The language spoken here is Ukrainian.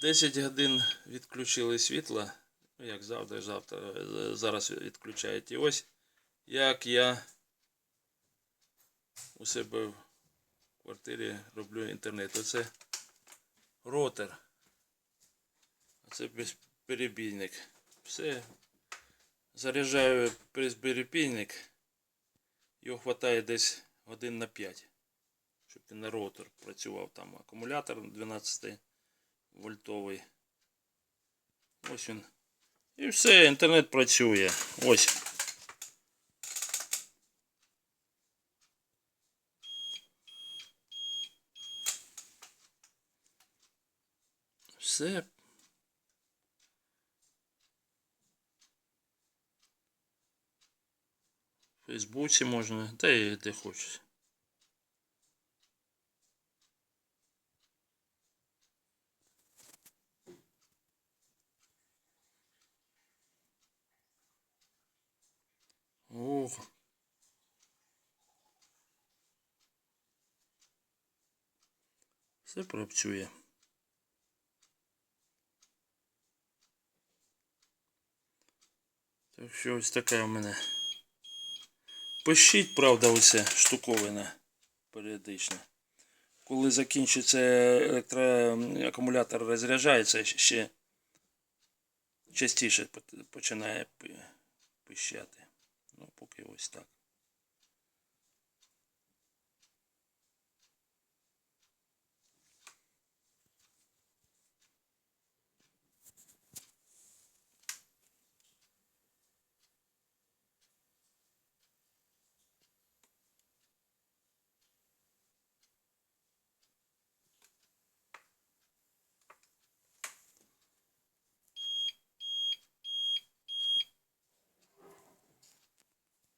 10 годин відключили світло. Як завжди, завтра, е, зараз відключають. І ось як я у себе в квартирі роблю інтернет. Оце ротор. Це безперебійник. Все. Заряджаю безперебійник. Його вистачає десь годин на 5. Щоб він на ротор працював там акумулятор 12 вольтовий. Ось він. І все, інтернет працює. Ось. Все. В Фейсбуці можна, та і де хочеш. Ох. Все працює. Так що ось така у мене. Пишіть, правда, оце штуковина періодично. Коли закінчиться електроакумулятор розряджається, ще частіше починає пищати. Поки ось так.